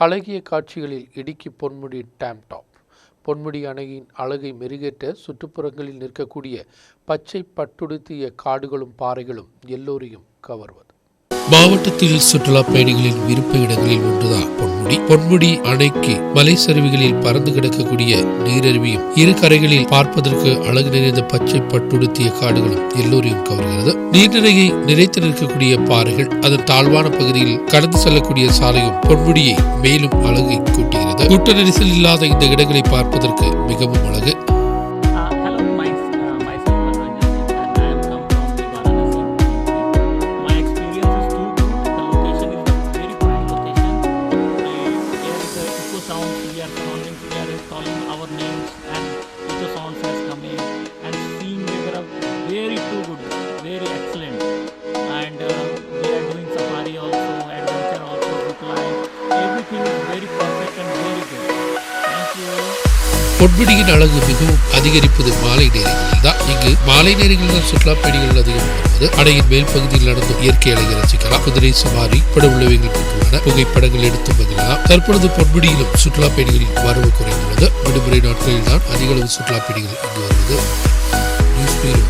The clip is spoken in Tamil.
அழகிய காட்சிகளில் இடுக்கி பொன்முடி டேம் டாப் பொன்முடி அணையின் அழகை மெருகேற்ற சுற்றுப்புறங்களில் நிற்கக்கூடிய பச்சை பட்டுடுத்திய காடுகளும் பாறைகளும் எல்லோரையும் கவர்வது. மாவட்டத்தில் சுற்றுலா பயணிகளின் விருப்ப இடங்களில் ஒன்றுதான் பொன்முடி பொன்முடி அணைக்கு மலை சரிவுகளில் பறந்து கிடக்கக்கூடிய நீரருவியும் இரு கரைகளில் பார்ப்பதற்கு அழகு நிறைந்த பச்சை பட்டுடுத்திய காடுகளும் எல்லோரையும் கவர்கிறது. நீர்நிலையை நிறைத்து நிற்கக்கூடிய பாறைகள் அதன் தாழ்வான பகுதியில் கடந்து செல்லக்கூடிய சாலையும் பொன்முடியை மேலும் அழகை கூட்டுகிறது. கூட்ட நெரிசல் இல்லாத இந்த இடங்களை பார்ப்பதற்கு மிகவும் அழகு. Our names and echo sounds has come in and seeing weather were very too good, very excellent. And uh, we are doing safari also, adventure also, zip line. Everything is very perfect and very good. Thank you. பொன்முடியின் அழகு மிகவும் அதிகரிப்பது மாலை நேரங்களில் தான் இங்கு மாலை நேரங்களில் தான் சுற்றுலா பயணிகள் அதிகம் வருவது அணையின் மேல் பகுதியில் நடந்த இயற்கை அழகை ரசிக்கலாம் குதிரை சவாரி பட உள்ளவைகள் புகைப்படங்கள் எடுத்து மகிழலாம் தற்பொழுது பொன்முடியிலும் சுற்றுலா பயணிகளின் வரவு குறைந்து விடுமுறை நாட்களில் தான் அதிகளவு சுற்றுலா பயணிகள் இங்கு வருவது நியூஸ் பீரோ